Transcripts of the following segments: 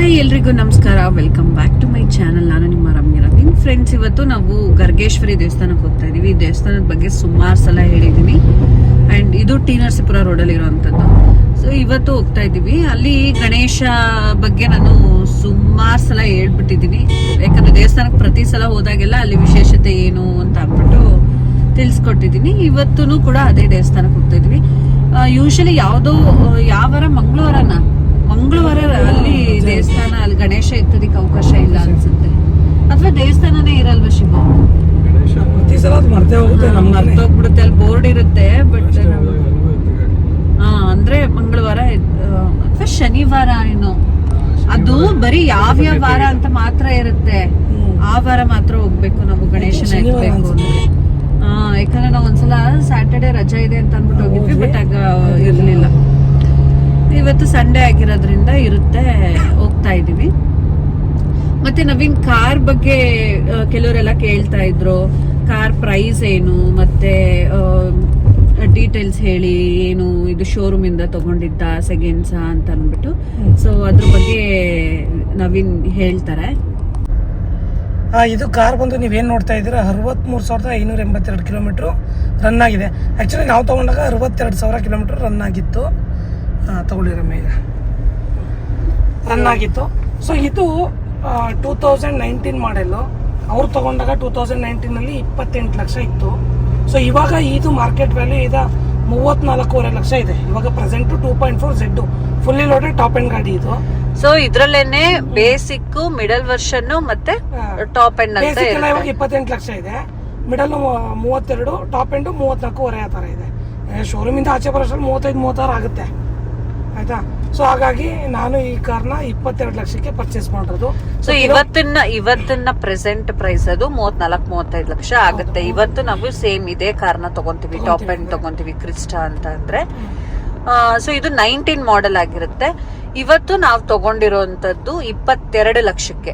Hi ಎಲ್ರಿಗೂ ನಮಸ್ಕಾರ. Welcome back to my channel ನಾನು ನಿಮ್ಮ ರಮ್ಯ. ನಿಮ್ಮ ಫ್ರೆಂಡ್ಸ್ ಇವತ್ತು ನಾವು ಗರ್ಗೇಶ್ವರಿ ದೇವಸ್ಥಾನಕ್ಕೆ ಹೋಗ್ತಾ ಇದೀವಿ. ಈ ದೇವಸ್ಥಾನದ ಬಗ್ಗೆ ಸುಮಾರು ಸಲ ಹೇಳಿದ್ದೀನಿ ಅಂಡ್ ಇದು ಟಿ ನರಸೀಪುರ ರೋಡಲ್ಲಿ ಇರುವಂತದ್ದು. ಸೊ ಇವತ್ತು ಹೋಗ್ತಾ ಇದೀವಿ. ಅಲ್ಲಿ ಗಣೇಶ ಬಗ್ಗೆ ನಾನು ಸುಮಾರು ಸಲ ಹೇಳ್ಬಿಟ್ಟಿದ್ದೀನಿ ಯಾಕಂದ್ರೆ ದೇವಸ್ಥಾನಕ್ಕೆ ಪ್ರತಿ ಸಲ ಹೋದಾಗೆಲ್ಲ ಅಲ್ಲಿ ವಿಶೇಷತೆ ಏನು ಅಂತ ಅಂದ್ಬಿಟ್ಟು ತಿಳಿಸ್ಕೊಟ್ಟಿದ್ದೀನಿ ಇವತ್ತೂ ಕೂಡ ಅದೇ ದೇವಸ್ಥಾನಕ್ಕೆ ಹೋಗ್ತಾ ಇದೀವಿ. ಯೂಶಲಿ ಯಾವುದೋ ಯಾವಾರ ಮಂಗಳವಾರನ? ಮಂಗಳವಾರ ಅಲ್ಲಿ ದೇವಸ್ಥಾನ ಅಲ್ಲಿ ಗಣೇಶ ಎತ್ತೋದಿಕ್ಕೆ ಅವಕಾಶ ಇಲ್ಲ ಅನ್ಸುತ್ತೆ. ಅಥವಾ ದೇವಸ್ಥಾನನೇ ಇರಲ್ವಾ ಶಿವ? ಪ್ರತಿ ಸಲ ಅದು ಮರ್ತೇ ಹೋಗುತ್ತೆ ನಮ್ಗಾನೆ ಹೋಗ್ಬಿಡುತ್ತೆ ಅಲ್ಲಿ ಬೋರ್ಡ್ ಇರುತ್ತೆ ಬಟ್ ಹಾ ಅಂದ್ರೆ ಮಂಗಳವಾರ ಅಥವಾ ಶನಿವಾರ ಏನೋ. ಅದು ಬರೀ ಯಾವ ಯಾವ ವಾರ ಅಂತ ಮಾತ್ರ ಇರುತ್ತೆ. ಆ ವಾರ ಮಾತ್ರ ಹೋಗ್ಬೇಕು ನಾವು ಗಣೇಶನ ಎತ್ತಬೇಕು ಅಂದ್ರೆ. ಹಾ ಯಾಕಂದ್ರೆ ನಾವು ಒಂದ್ಸಲ ಸ್ಯಾಟರ್ಡೆ ರಜಾ ಇದೆ ಅಂತ ಅಂದ್ಬಿಟ್ಟು ಹೋಗಿದ್ವಿ ಬಟ್ ಆಗ ಇರ್ಲಿಲ್ಲ. ಇವತ್ತು ಸಂಡೇ ಆಗಿರೋದ್ರಿಂದ ಇರುತ್ತೆ, ಹೋಗ್ತಾ ಇದೀವಿ. ಮತ್ತೆ ನವೀನ್ ಕಾರ್ ಬಗ್ಗೆ ಕೆಲವರೆಲ್ಲ ಕೇಳ್ತಾ ಇದ್ರು. ಕಾರ್ ಪ್ರೈಸ್ ಏನು, ಮತ್ತೆ ಡೀಟೇಲ್ಸ್ ಹೇಳಿ, ಏನು ಇದು ಶೋರೂಮ್ ಇಂದ ತಗೊಂಡಿದ್ದ ಸೆಕೆಂಡ್ಸ ಅಂತ ಅಂದ್ಬಿಟ್ಟು. ಸೊ ಅದ್ರ ಬಗ್ಗೆ ನವೀನ್ ಹೇಳ್ತಾರೆ. ಇದು ಕಾರ್ ಬಂದು ನೀವೇನು ನೋಡ್ತಾ ಇದ್ದೀರಾ? ಅರವತ್ತ್ಮೂರು ಸಾವಿರದ ಐನೂರ ಎಂಬತ್ತೆರಡು ಕಿಲೋಮೀಟ್ರು ರನ್ ಆಗಿದೆ. ಆ್ಯಕ್ಚುಲಿ ನಾವು ತೊಗೊಂಡಾಗ ಅರವತ್ತೆರಡು ಸಾವಿರ ಕಿಲೋಮೀಟ್ರ್ ರನ್ ಆಗಿತ್ತು. ಆ, ತಗೊಳ್ಳಿ ರಮ್ಯ ಈಗ ರನ್ ಆಗಿತ್ತು ಸೊ ಇದು ಟೂ ತೌಸಂಡ್ ನೈನ್ಟೀನ್ ಮಾಡೆಲ್ಲು ಅವ್ರು ತೊಗೊಂಡಾಗ ಟೂ ತೌಸಂಡ್ ನೈನ್ಟೀನಲ್ಲಿ ಇಪ್ಪತ್ತೆಂಟು ಲಕ್ಷ ಇತ್ತು. ಸೊ ಇವಾಗ ಇದು ಮಾರ್ಕೆಟ್ ವ್ಯಾಲ್ಯೂ ಈಗ ಮೂವತ್ನಾಲ್ಕೂವರೆ ಲಕ್ಷ ಇದೆ. ಇವಾಗ present two point four Z fully loaded top end ಗಾಡಿ ಇದು. ಸೊ ಇದ್ರಲ್ಲೇನೆ ಬೇಸಿಕ್ ಮಿಡಲ್ ವರ್ಷನ್ ಮತ್ತೆ ಟಾಪ್ ಎಂಡ್ ಅಂತ ಇವಾಗ ಇಪ್ಪತ್ತೆಂಟು ಲಕ್ಷ ಇದೆ. ಮಿಡಲ್ ಮೂವತ್ತೆರಡು ಟಾಪ್ ಎಂಡು ಮೂವತ್ನಾಲ್ಕೂವರೆ ಆ ಥರ ಇದೆ. ಶೋರೂಮಿಂದ ಆಚೆ ಬರೋಷ್ಟ್ರಲ್ಲಿ ಮೂವತ್ತೈದು ಮೂವತ್ತಾರು ಆಗುತ್ತೆ. ಆಯ್ತಾ? ಸೊ ಹಾಗಾಗಿ ನಾನು ಈ ಕಾರ್ನ ಇಪ್ಪತ್ತೆರಡು ಲಕ್ಷಕ್ಕೆ ಪರ್ಚೇಸ್ ಮಾಡಿರೋದು. ಸೊ ಇವತ್ತಿನ ಇವತ್ತಿನ ಪ್ರೆಸೆಂಟ್ ಪ್ರೈಸ್ ಅದು ಮೂವತ್ನಾಲ್ಕು ಮೂವತ್ತೈದು ಲಕ್ಷ ಆಗುತ್ತೆ. ಇವತ್ತು ನಾವು ಸೇಮ್ ಇದೇ ಕಾರ್ನ ತಗೊಂತೀವಿ ಟಾಪ್ ಎಂಡ್ ತಗೊಂತೀವಿ ಕ್ರಿಸ್ಟಾ ಅಂತ ಅಂದ್ರೆ. ಸೊ ಇದು ನೈನ್ಟೀನ್ ಮಾಡೆಲ್ ಆಗಿರುತ್ತೆ. ಇವತ್ತು ನಾವು ತಗೊಂಡಿರೋಂಥದ್ದು ಇಪ್ಪತ್ತೆರಡು ಲಕ್ಷಕ್ಕೆ.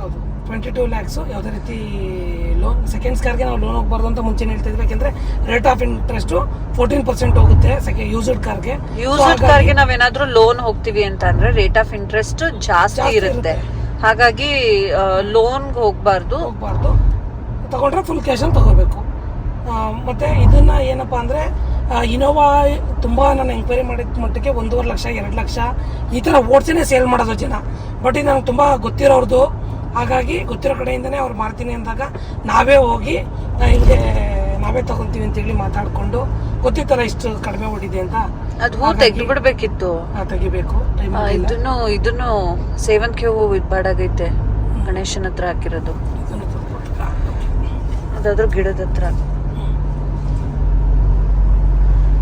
ಹೌದು. ಟ್ವೆಂಟಿ ಟೂ ಲ್ಯಾಕ್ಸು ಯಾವುದೇ ರೀತಿ ಲೋನ್ ಸೆಕೆಂಡ್ಸ್ ಕಾರ್ಗೆ ನಾವು ಲೋನ್ ಹೋಗ್ಬಾರ್ದು ಅಂತ ಮುಂಚೆ ಹೇಳ್ತಾ ಇದ್ವಿ ಯಾಕೆಂದ್ರೆ rate of interest fourteen percent ಹೋಗುತ್ತೆ ಸೆಕೆಂಡ್ ಯೂಸ್ಡ್ ಕಾರ್ಗೆ ಯೂಸ್ಡ್ ಕಾರ್ಗೆ ನಾವೇನಾದ್ರೂ ಲೋನ್ ಹೋಗ್ತೀವಿ ಅಂತ ಅಂದ್ರೆ ರೇಟ್ ಆಫ್ ಇಂಟ್ರೆಸ್ಟ್ ಜಾಸ್ತಿ ಇರುತ್ತೆ. ಹಾಗಾಗಿ ಲೋನ್ ಹೋಗ್ಬಾರ್ದು. ಹೋಗ್ಬಾರ್ದು. ತಗೊಂಡ್ರೆ ಫುಲ್ ಕ್ಯಾಶನ್ನು ತಗೋಬೇಕು. ಮತ್ತೆ ಇದನ್ನ ಏನಪ್ಪ ಅಂದ್ರೆ ಇನೋವಾ ತುಂಬ ನಾನು ಎಂಕ್ವೈರಿ ಮಾಡಿದ ಮಟ್ಟಿಗೆ ಒಂದೂವರೆ ಲಕ್ಷ ಎರಡು ಲಕ್ಷ ಈ ಥರ ಓಡ್ಸಿನೇ ಸೇಲ್ ಮಾಡೋದು ಜನ. ಬಟ್ ಇದು ನನಗೆ ತುಂಬ ಗೊತ್ತಿರೋರ್ದು. ಹಾಗಾಗಿ ಗೊತ್ತಿರೋ ಕಡೆಯಿಂದನೇ ಅವ್ರು ಮಾಡ್ತೀನಿ ಅಂದಾಗ ನಾವೇ ಹೋಗಿ ಹಿಂಗೆ ನಾವೇ ತಗೊಂತೀವಿ ಅಂತೇಳಿ ಮಾತಾಡಿಕೊಂಡು ಗೊತ್ತಿತ್ತಲ್ಲ ಇಷ್ಟು ಕಡಿಮೆ ಓಡಿದೆ ಅಂತ. ಅದು ಹೂ ತೆಗಿಬಿಡ್ಬೇಕಿತ್ತು ತೆಗಿಬೇಕು. ಇದನ್ನು ಇದನ್ನು ಸೇವಂತಿಗೆ ಹೂವು ಇದ್ಬಾಡಾಗೈತೆ. ಗಣೇಶನ ಹತ್ರ ಹಾಕಿರೋದು. ಅದಾದ್ರೂ ಗಿಡದ ಹತ್ರ.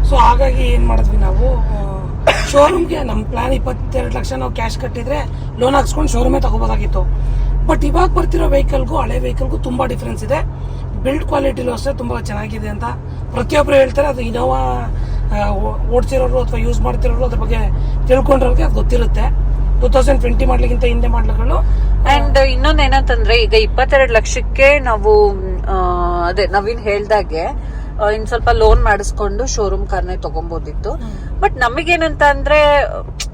ಸೊ ಹಾಗಾಗಿ ಏನು ಮಾಡಿದ್ವಿ ನಾವು ಶೋರೂಮ್ಗೆ ನಮ್ಮ ಪ್ಲಾನ್ ಇಪ್ಪತ್ತೆರಡು ಲಕ್ಷ ನಾವು ಕ್ಯಾಶ್ ಕಟ್ಟಿದ್ರೆ ಲೋನ್ ಹಾಕ್ಸ್ಕೊಂಡು ಶೋರೂಮೇ ತಗೋಬೋದಾಗಿತ್ತು. ಬಟ್ ಇವಾಗ ಬರ್ತಿರೋ ವೆಹಿಕಲ್ಗೂ ಹಳೆ ವೆಹಿಕಲ್ಗೂ ತುಂಬ ಡಿಫ್ರೆನ್ಸ್ ಇದೆ. ಬಿಲ್ಡ್ ಕ್ವಾಲಿಟಿಲೂ ಅಷ್ಟೇ ತುಂಬ ಚೆನ್ನಾಗಿದೆ ಅಂತ ಪ್ರತಿಯೊಬ್ಬರು ಹೇಳ್ತಾರೆ. ಅದು ಇನೋವಾ ಓಡಿಸಿರೋರು ಅಥವಾ ಯೂಸ್ ಮಾಡ್ತಿರೋರು ಅದ್ರ ಬಗ್ಗೆ ತಿಳ್ಕೊಂಡಿರೋರಿಗೆ ಅದು ಗೊತ್ತಿರುತ್ತೆ. ಟೂ ತೌಸಂಡ್ ಟ್ವೆಂಟಿ ಮಾಡ್ಲಿಕ್ಕಿಂತ ಹಿಂದೆ ಮಾಡ್ಲಿಕ್ಕೂ ಅಂಡ್ ಇನ್ನೊಂದು ಏನಂತಂದ್ರೆ ಈಗ ಇಪ್ಪತ್ತೆರಡು ಲಕ್ಷಕ್ಕೆ ನಾವು ಅದೇ ನವೀನ್ ಹೇಳ್ದಾಗೆ ಇನ್ ಸ್ವಲ್ಪ ಲೋನ್ ಮಾಡಿಸ್ಕೊಂಡು ಶೋರೂಮ್ ಕಾರ್ನೇ ತಗೊಬೋದಿತ್ತು. ಬಟ್ ನಮಗೇನಂತ ಅಂದ್ರೆ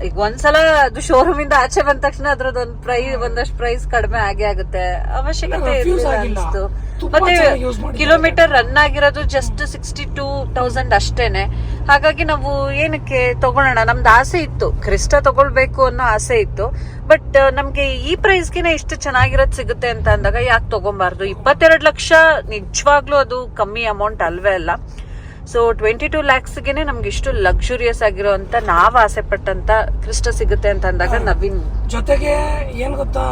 ಈಗ ಒಂದ್ಸಲ ಅದು ಶೋರೂಮ್ ಇಂದ ಆಚೆ ಬಂದ ತಕ್ಷಣ ಅದ್ರದೊಂದ್ ಪ್ರೈಸ್ ಒಂದಷ್ಟು ಪ್ರೈಸ್ ಕಡಿಮೆ ಆಗೇ ಆಗುತ್ತೆ. ಅವಶ್ಯಕತೆ. ಅನ್ಸ್ತು. ಮತ್ತೆ. ಕಿಲೋಮೀಟರ್ ರನ್ ಆಗಿರೋದು ಜಸ್ಟ್ ಸಿಕ್ಸ್ಟಿ ಟೂ ತೌಸಂಡ್ ಅಷ್ಟೇನೆ. ಹಾಗಾಗಿ ನಾವು ಏನಕ್ಕೆ ತಗೊಳ್ಳೋಣ? ನಮ್ದು ಆಸೆ ಇತ್ತು. ಕ್ರಿಸ್ಟ ತಗೊಳ್ಬೇಕು ಅನ್ನೋ ಆಸೆ ಇತ್ತು. ಬಟ್ ನಮ್ಗೆ ಈ ಪ್ರೈಸ್ಗೆನೆ ಇಷ್ಟು ಚೆನ್ನಾಗಿರೋದು ಸಿಗುತ್ತೆ ಅಂತ ಅಂದಾಗ ಯಾಕೆ ತಗೊಂಬಾರ್ದು? ಇಪ್ಪತ್ತೆರಡು ಲಕ್ಷ ನಿಜವಾಗ್ಲೂ ಅದು ಕಮ್ಮಿ ಅಮೌಂಟ್ ಅಲ್ವೇ ಅಲ್ಲ. ಸೊ ಟ್ವೆಂಟಿ ಟೂ ಲ್ಯಾಕ್ಸ್ಗೆನೆ ನಮ್ಗೆ ಇಷ್ಟು ಲಕ್ಸುರಿಯಸ್ ಆಗಿರೋಂತ ನಾವು ಆಸೆ ಪಟ್ಟಂತ ಕ್ರಿಸ್ಟ ಸಿಗುತ್ತೆ ಅಂತ ಅಂದಾಗ ನವೀನ್. ಜೊತೆಗೆ ಏನು ಗೊತ್ತಾ?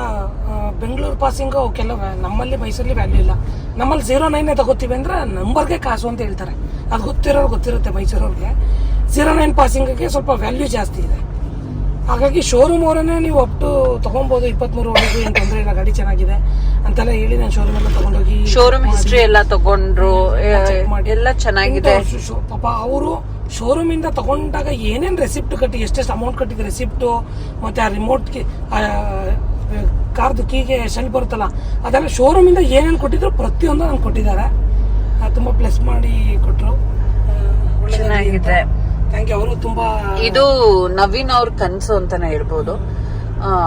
ಬೆಂಗಳೂರು ಪಾಸಿಂಗ್ ಅವಕ್ಕೆಲ್ಲ ನಮ್ಮಲ್ಲಿ ಮೈಸೂರಲ್ಲಿ ವ್ಯಾಲ್ಯೂ ಇಲ್ಲ. ನಮ್ಮಲ್ಲಿ ಝೀರೋ ನೈನೇ ತಗೋತೀವಿ ಅಂದ್ರೆ ನಂಬರ್ಗೆ ಕಾಸು ಅಂತ ಹೇಳ್ತಾರೆ. ಅದು ಗೊತ್ತಿರೋರು ಗೊತ್ತಿರುತ್ತೆ ಮೈಸೂರವ್ರಿಗೆ. ಝೀರೋ ನೈನ್ ಪಾಸಿಂಗಿಗೆ ಸ್ವಲ್ಪ ವ್ಯಾಲ್ಯೂ ಜಾಸ್ತಿ ಇದೆ. ಹಾಗಾಗಿ ಶೋರೂಮ್ ಅವರನ್ನೇ ನೀವು ಅಪ್ಟು ತಗೊಬೋದು ಇಪ್ಪತ್ತ್ಮೂರು ಒಳಗೆ ಏನು ತೊಂದರೆ ಇಲ್ಲ ಗಾಡಿ ಚೆನ್ನಾಗಿದೆ ಅಂತೆಲ್ಲ ಹೇಳಿ ನಾನು ಶೋರೂಮ್ ಎಲ್ಲ ತೊಗೊಂಡೋಗಿ ಶೋರೂಮ್ ಹಿಸ್ಟ್ರಿ ಎಲ್ಲ ತಗೊಂಡ್ರು. ಎಲ್ಲ ಚೆನ್ನಾಗಿದೆ. ಪಾಪ ಅವರು ಶೋರೂಮಿಂದ ತಗೊಂಡಾಗ ಏನೇನು ರೆಸಿಪ್ಟ್ ಕಟ್ಟಿ ಎಷ್ಟೆಷ್ಟು ಅಮೌಂಟ್ ಕಟ್ಟಿದ ರೆಸಿಪ್ಟು ಮತ್ತು ಆ ರಿಮೋಟ್ಗೆ ಕಾರ್ದು ಕೀಗೆ ಶೆಲ್ ಬರುತ್ತಲ್ಲ ಅದೆಲ್ಲ ಶೋರೂಮಿಂದ ಏನೇನು ಕೊಟ್ಟಿದ್ರು ಪ್ರತಿಯೊಂದು ನಂಗೆ ಕೊಟ್ಟಿದ್ದಾರೆ. ತುಂಬ ಪ್ಲಸ್ ಮಾಡಿ ಕೊಟ್ಟರು ಚೆನ್ನಾಗಿದೆ. ಥ್ಯಾಂಕ್ ಯು ಅವರು ತುಂಬಾ ಇದು ನವೀನ್ ಅವ್ರ ಕನಸು ಅಂತಾನೆ ಹೇಳ್ಬೋದು.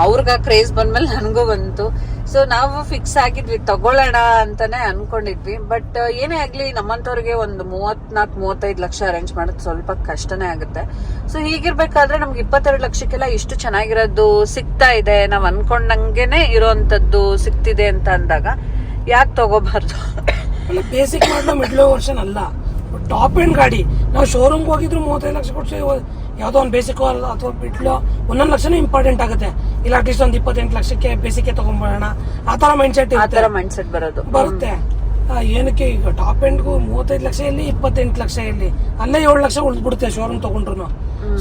ಅವ್ರಿಗ ಕ್ರೇಜ್ ಬಂದ್ಮೇಲೆ ನನಗೂ ಬಂತು. ಸೊ ನಾವು ಫಿಕ್ಸ್ ಆಗಿದ್ವಿ ತಗೊಳ್ಳೋಣ ಅಂತಾನೆ ಅನ್ಕೊಂಡಿದ್ವಿ. ಬಟ್ ಏನೇ ಆಗ್ಲಿ ನಮ್ಮಂತವ್ರಿಗೆ ಒಂದು ಮೂವತ್ನಾಲ್ಕು ಮೂವತ್ತೈದು ಲಕ್ಷ ಅರೇಂಜ್ ಮಾಡೋದು ಸ್ವಲ್ಪ ಕಷ್ಟನೇ ಆಗುತ್ತೆ. ಸೊ ಹೀಗಿರ್ಬೇಕಾದ್ರೆ ನಮ್ಗೆ ಇಪ್ಪತ್ತೆರಡು ಲಕ್ಷಕ್ಕೆಲ್ಲ ಇಷ್ಟು ಚೆನ್ನಾಗಿರೋದು ಸಿಗ್ತಾ ಇದೆ. ನಾವು ಅನ್ಕೊಂಡಂಗೆನೆ ಇರೋಂತದ್ದು ಸಿಗ್ತಿದೆ ಅಂತ ಅಂದಾಗ ಯಾಕೆ ತಗೋಬಾರ್ದು? ಅಲ್ಲ ಬೇಸಿಕ್ ಮಾಡಲು ಮಿಡ್ಲ್ ವರ್ಷನ್ ಅಲ್ಲ. ಟಾಪ್ ಎಂಡ್ ಗಾಡಿ. ನಾವು ಶೋರೂಮ್ಗೆ ಹೋಗಿದ್ರು ಮೂವತ್ತೈದು ಲಕ್ಷ ಕೊಟ್ಟು ಯಾವುದೋ ಒಂದು ಬೇಸಿಕ್ ಅಥವಾ ಬಿಡ್ಲು ಒಂದೊಂದು ಲಕ್ಷನೂ ಇಂಪಾರ್ಟೆಂಟ್ ಆಗುತ್ತೆ. ಇಲ್ಲ ಅಟ್ಲೀಸ್ಟ್ ಒಂದು ಇಪ್ಪತ್ತೆಂಟು ಲಕ್ಷಕ್ಕೆ ಬೇಸಿಕ್ಕೆ ತಗೊಂಡ್ಬೋಣ ಆ ಥರ ಮೈಂಡ್ ಸೆಟ್ ಆ ತರ ಮೈಂಡ್ ಸೆಟ್ ಬರೋದು. ಬರುತ್ತೆ. ಏನಕ್ಕೆ ಈಗ ಟಾಪ್ ಎಂಡ್ಗೂ ಮೂವತ್ತೈದು ಲಕ್ಷ ಇಲ್ಲಿ ಇಪ್ಪತ್ತೆಂಟು ಲಕ್ಷ ಇಲ್ಲಿ ಅಲ್ಲೇ ಏಳು ಲಕ್ಷ ಉಳಿದ್ಬಿಡುತ್ತೆ ಶೋರೂಮ್ ತಗೊಂಡ್ರು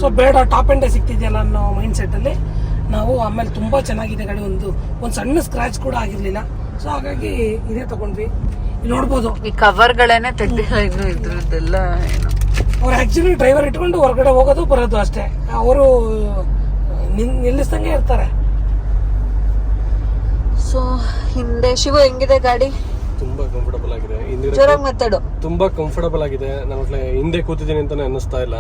ಸೊ ಬೇಡ ಟಾಪ್ ಎಂಡೇ ಸಿಗ್ತಿದೆಯಲ್ಲ ಅನ್ನೋ ಮೈಂಡ್ ಸೆಟ್ ಅಲ್ಲಿ ನಾವು ಆಮೇಲೆ ತುಂಬಾ ಚೆನ್ನಾಗಿದೆ ಗಾಡಿ ಒಂದು ಒಂದು ಸಣ್ಣ ಸ್ಕ್ರಾಚ್ ಕೂಡ ಆಗಿರಲಿಲ್ಲ. ಸೊ ಹಾಗಾಗಿ ಇದೇ ತಗೊಂಡ್ವಿ. ನೋಡ್ಬೋದು. ಈ ಕವರ್ ಗಳೇನೆ ತೆಗ್ದಿಲ್ಲ ಇನ್ನು ಇದ್ರದ್ದೆಲ್ಲ ಏನು? ಅವ್ರು ಆಕ್ಚುಲಿ ಡ್ರೈವರ್ ಇಟ್ಕೊಂಡು ಹೊರಗಡೆ ಹೋಗೋದು ಬರೋದು ಅಷ್ಟೇ. ಅವರು ನಿಲ್ಲಿಸ್ದಂಗೆ ಇರ್ತಾರೆ. ಸೊ ಹಿಂದೆ ಶಿವ ಹೆಂಗಿದೆ ಗಾಡಿ? ತುಂಬಾ ಕಂಫರ್ಟಬಲ್ ಆಗಿದೆ. ಜೋರಾಗಿ ಮಾತಾಡು. ತುಂಬಾ ಕಂಫರ್ಟಬಲ್ ಆಗಿದೆ. ನಾನು ಹಿಂದೆ ಕೂತಿದ್ದೀನಿ ಅಂತಾನೆ ಅನ್ನಿಸ್ತಾ ಇಲ್ಲ.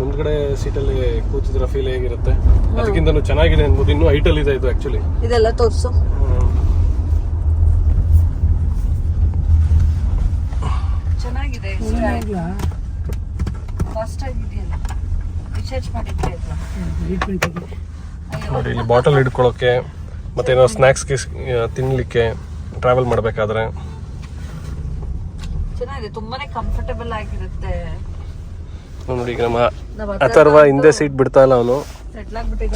ಮುಂದ್ಗಡೆ ಸೀಟಲ್ಲಿ ಕೂತಿದ್ರ ಫೀಲ್ ಹೇಗಿರುತ್ತೆ? ಅದಕ್ಕಿಂತ ಚೆನ್ನಾಗಿದೆ ಅನ್ಬೋದು ಇನ್ನೂ ಹೈಟ್ ಅಲ್ಲಿ ಇದೆ ಇದು ಆಕ್ಚುಲಿ ಇದೆಲ್ಲ ತೋರ್ಸು ಚೆನ್ನಾಗಿದೆ ಫಾಸ್ಟ್ ಆಗಿದೆಯಲ್ಲ ರಿಚಾರ್ಜ್ ಮಾಡಿದ್ದೆ ಅಲ್ವಾ ನೋಡಿ ಇಲ್ಲಿ ಬಾಟಲ್ ಹಿಡ್ಕೊಳ್ಳೋಕೆ ಮತ್ತೆ ಏನೋ ಸ್ನಾಕ್ಸ್ ತಿನ್ಲಿಕ್ಕೆ ಟ್ರಾವೆಲ್ ಮಾಡಬೇಕಾದ್ರೆ. ಚೆನ್ನಾಗಿದೆ ತುಂಬಾನೇ ಕಂಫರ್ಟಬಲ್ ಆಗಿರುತ್ತೆ. ನೋಡಿ ಈಗ ನಮ್ಮ ಅಥರ್ವ ಹಿಂದೆ ಸೀಟ್ ಬಿಡ್ತಾ ಇಲ್ಲ ಅವನು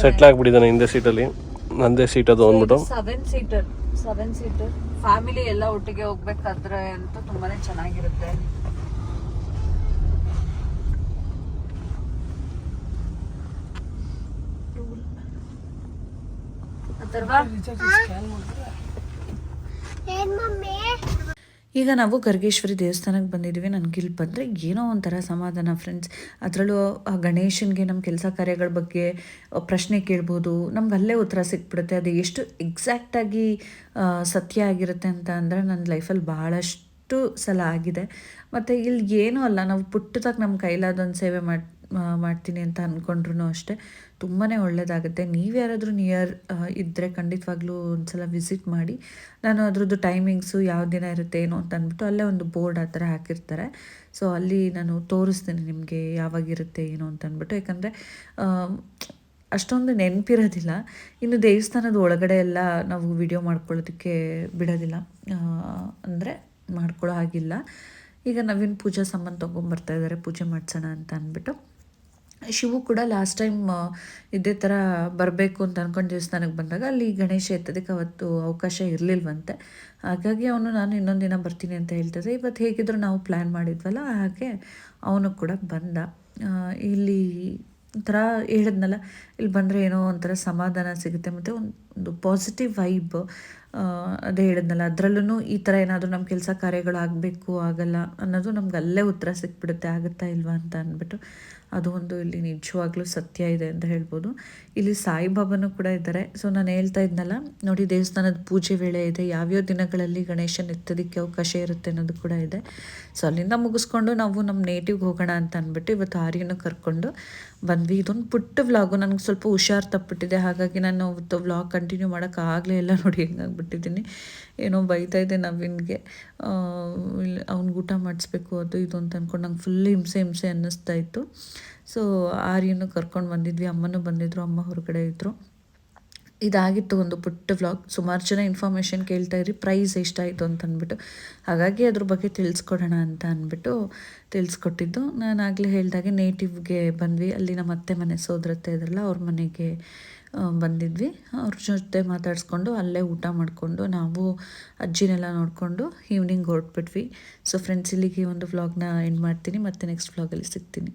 ಸೆಟ್ಲ್ ಆಗ್ಬಿಟ್ಟಿದ್ದಾನೆ ಹಿಂದೆ ಸೀಟಲ್ಲಿ ನಂದೇ ಸೀಟ್ ಅದು ಅಂದ್ಬಿಟ್ಟು. Seven seater seven seater family ಎಲ್ಲ ಒಟ್ಟಿಗೆ ಹೋಗ್ಬೇಕಾದ್ರೆ ಅಂತೂ ತುಂಬಾನೇ ಚೆನ್ನಾಗಿರುತ್ತೆ ಅಥರ್ವ ಈಗ ನಾವು ಗರ್ಗೇಶ್ವರಿ ದೇವಸ್ಥಾನಕ್ಕೆ ಬಂದಿದ್ದೀವಿ. ನನಗೆ ಇಲ್ಲಿ ಬಂದರೆ ಏನೋ ಒಂಥರ ಸಮಾಧಾನ ಫ್ರೆಂಡ್ಸ್ ಅದರಲ್ಲೂ ಆ ಗಣೇಶನಿಗೆ ನಮ್ಮ ಕೆಲಸ ಕಾರ್ಯಗಳ ಬಗ್ಗೆ ಪ್ರಶ್ನೆ ಕೇಳ್ಬೋದು. ನಮ್ಗೆ ಅಲ್ಲೇ ಉತ್ತರ ಸಿಕ್ಬಿಡುತ್ತೆ. ಅದು ಎಷ್ಟು ಎಕ್ಸಾಕ್ಟಾಗಿ ಸತ್ಯ ಆಗಿರುತ್ತೆ ಅಂತ ಅಂದರೆ ನನ್ನ ಲೈಫಲ್ಲಿ ಭಾಳಷ್ಟು ಸಲ ಆಗಿದೆ. ಮತ್ತು ಇಲ್ಲಿ ಏನೂ ಅಲ್ಲ. ನಾವು ಪುಟ್ಟದಾಗ ನಮ್ಮ ಕೈಲಾದೊಂದು ಸೇವೆ ಮಾಡಿ ಮಾಡ್ತೀನಿ ಅಂತ ಅಂದ್ಕೊಂಡ್ರು ಅಷ್ಟೇ. ತುಂಬಾ ಒಳ್ಳೆಯದಾಗುತ್ತೆ ನೀವು ಯಾರಾದರೂ ನಿಯರ್ ಇದ್ದರೆ ಖಂಡಿತವಾಗ್ಲೂ ಒಂದ್ಸಲ ವಿಸಿಟ್ ಮಾಡಿ. ನಾನು ಅದರದ್ದು ಟೈಮಿಂಗ್ಸು ಯಾವ ದಿನ ಇರುತ್ತೆ ಏನು ಅಂತ ಅಂದ್ಬಿಟ್ಟು ಅಲ್ಲೇ ಒಂದು ಬೋರ್ಡ್ ಆ ಥರ ಹಾಕಿರ್ತಾರೆ. ಸೊ ಅಲ್ಲಿ ನಾನು ತೋರಿಸ್ತೀನಿ ನಿಮಗೆ ಯಾವಾಗಿರುತ್ತೆ ಏನು ಅಂತ ಅಂದ್ಬಿಟ್ಟು. ಯಾಕಂದರೆ ಅಷ್ಟೊಂದು ನೆನಪಿರೋದಿಲ್ಲ. ಇನ್ನು ದೇವಸ್ಥಾನದ ಒಳಗಡೆ ಎಲ್ಲ ನಾವು ವಿಡಿಯೋ ಮಾಡ್ಕೊಳ್ಳೋದಕ್ಕೆ ಬಿಡೋದಿಲ್ಲ. ಅಂದರೆ ಮಾಡ್ಕೊಳ್ಳೋ ಹಾಗಿಲ್ಲ. ಈಗ ನವೀನ್ ಪೂಜಾ ಸಾಮಾನು ತೊಗೊಂಬರ್ತಾ ಇದ್ದಾರೆ ಪೂಜೆ ಮಾಡಿಸೋಣ ಅಂತ ಅಂದ್ಬಿಟ್ಟು. ಶಿವು ಕೂಡ ಲಾಸ್ಟ್ ಟೈಮ್ ಇದೇ ಥರ ಬರಬೇಕು ಅಂತ ಅಂದ್ಕೊಂಡು ದೇವಸ್ಥಾನಕ್ಕೆ ಬಂದಾಗ ಅಲ್ಲಿ ಗಣೇಶ ಎತ್ತದಕ್ಕೆ ಅವತ್ತು ಅವಕಾಶ ಇರಲಿಲ್ವಂತೆ. ಹಾಗಾಗಿ ಅವನು, ನಾನು ಇನ್ನೊಂದು ದಿನ ಬರ್ತೀನಿ ಅಂತ ಹೇಳ್ತಿದ್ದೆ ಇವತ್ತು ಹೇಗಿದ್ರು ನಾವು ಪ್ಲ್ಯಾನ್ ಮಾಡಿದ್ವಲ್ಲ, ಹಾಗೆ ಅವನು ಕೂಡ ಬಂದ. ಇಲ್ಲಿ ಒಂಥರ ಹೇಳಿದ್ನಲ್ಲ, ಇಲ್ಲಿ ಬಂದರೆ ಏನೋ ಒಂಥರ ಸಮಾಧಾನ ಸಿಗುತ್ತೆ, ಮತ್ತು ಒಂದು ಪಾಸಿಟಿವ್ ವೈಬ್ ಅದೇ ಹೇಳಿದ್ನಲ್ಲ ಅದರಲ್ಲೂ ಈ ಥರ ಏನಾದರೂ ನಮ್ಮ ಕೆಲಸ ಕಾರ್ಯಗಳು ಆಗಬೇಕು ಆಗಲ್ಲ ಅನ್ನೋದು ನಮ್ಗೆ ಅಲ್ಲೇ ಉತ್ತರ ಸಿಕ್ಬಿಡುತ್ತೆ, ಆಗುತ್ತಾ ಇಲ್ವಾ ಅಂತ ಅಂದ್ಬಿಟ್ಟು. ಅದು ಒಂದು ಇಲ್ಲಿ ನಿಜವಾಗ್ಲೂ ಸತ್ಯ ಇದೆ ಅಂತ ಹೇಳ್ಬೋದು. ಇಲ್ಲಿ ಸಾಯಿಬಾಬಾನು ಕೂಡ ಇದ್ದಾರೆ. ಸೊ ನಾನು ಹೇಳ್ತಾ ಇದ್ನಲ್ಲ, ನೋಡಿ ದೇವಸ್ಥಾನದ ಪೂಜೆ ವೇಳೆ ಇದೆ, ಯಾವ್ಯಾವ ದಿನಗಳಲ್ಲಿ ಗಣೇಶನ ಎತ್ತೋದಕ್ಕೆ ಅವಕಾಶ ಇರುತ್ತೆ ಅನ್ನೋದು ಕೂಡ ಇದೆ. ಸೊ ಅಲ್ಲಿಂದ ಮುಗಿಸ್ಕೊಂಡು ನಾವು ನಮ್ಮ ನೇಟಿವ್ಗೆ ಹೋಗೋಣ ಅಂತ ಅಂದ್ಬಿಟ್ಟು ಇವತ್ತು ಆರ್ಯನ ಕರ್ಕೊಂಡು ಬಂದ್ವಿ. ಇದೊಂದು ಪುಟ್ಟ ವ್ಲಾಗು ನನಗೆ ಸ್ವಲ್ಪ ಹುಷಾರು ತಪ್ಪಿಟ್ಟಿದೆ. ಹಾಗಾಗಿ ನಾನು ಅವತ್ತು ವ್ಲಾಗ್ ಕಂಟಿನ್ಯೂ ಮಾಡೋಕ್ಕಾಗಲೇ ಇಲ್ಲ ನೋಡಿ ಹೆಂಗಾಗ್ಬಿಟ್ಟಿದ್ದೀನಿ ಏನೋ ಬೈತಾ ಇದೆ ನವೀನ್ಗೆ. ಅವ್ನಿಗೆ ಊಟ ಮಾಡಿಸ್ಬೇಕು, ಅದು ಇದು ಅಂತ ಅಂದ್ಕೊಂಡು ನಂಗೆ ಫುಲ್ ಹಿಂಸೆ ಹಿಂಸೆ ಅನ್ನಿಸ್ತಾ ಇತ್ತು. ಸೊ ಆರ್ಯನ್ನು ಕರ್ಕೊಂಡು ಬಂದಿದ್ವಿ, ಅಮ್ಮನೂ ಬಂದಿದ್ರು, ಅಮ್ಮ ಹೊರಗಡೆ ಇದ್ದರು ಇದಾಗಿತ್ತು ಒಂದು ಪುಟ್ಟ ವ್ಲಾಗ್ ಸುಮಾರು ಜನ ಇನ್ಫಾರ್ಮೇಷನ್ ಕೇಳ್ತಾ ಇರಿ ಪ್ರೈಸ್ ಎಷ್ಟಾಯಿತು ಅಂತ ಅಂದ್ಬಿಟ್ಟು. ಹಾಗಾಗಿ ಅದ್ರ ಬಗ್ಗೆ ತಿಳಿಸ್ಕೊಡೋಣ ಅಂತ ಅಂದ್ಬಿಟ್ಟು ತಿಳಿಸ್ಕೊಟ್ಟಿದ್ದು. ನಾನು ಆಗಲೇ ಹೇಳಿದಾಗೆ ನೇಟಿವ್ಗೆ ಬಂದ್ವಿ. ಅಲ್ಲಿ ನಮ್ಮ ಅತ್ತೆ ಮನೆ ಸೋದರತ್ತೆ ಇದ್ರಲ್ಲ, ಅವ್ರ ಮನೆಗೆ ಬಂದಿದ್ವಿ. ಅವ್ರ ಜೊತೆ ಮಾತಾಡಿಸ್ಕೊಂಡು ಅಲ್ಲೇ ಊಟ ಮಾಡಿಕೊಂಡು ನಾವು ಅಜ್ಜಿನೆಲ್ಲ ನೋಡಿಕೊಂಡು ಈವ್ನಿಂಗ್ ಹೊರಟ್ಬಿಟ್ವಿ. ಸೊ ಫ್ರೆಂಡ್ಸ್ ಇಲ್ಲಿಗೆ ಒಂದು ವ್ಲಾಗ್ನ ಎಂಡ್ ಮಾಡ್ತೀನಿ. ಮತ್ತೆ ನೆಕ್ಸ್ಟ್ ವ್ಲಾಗಲ್ಲಿ ಸಿಗ್ತೀನಿ.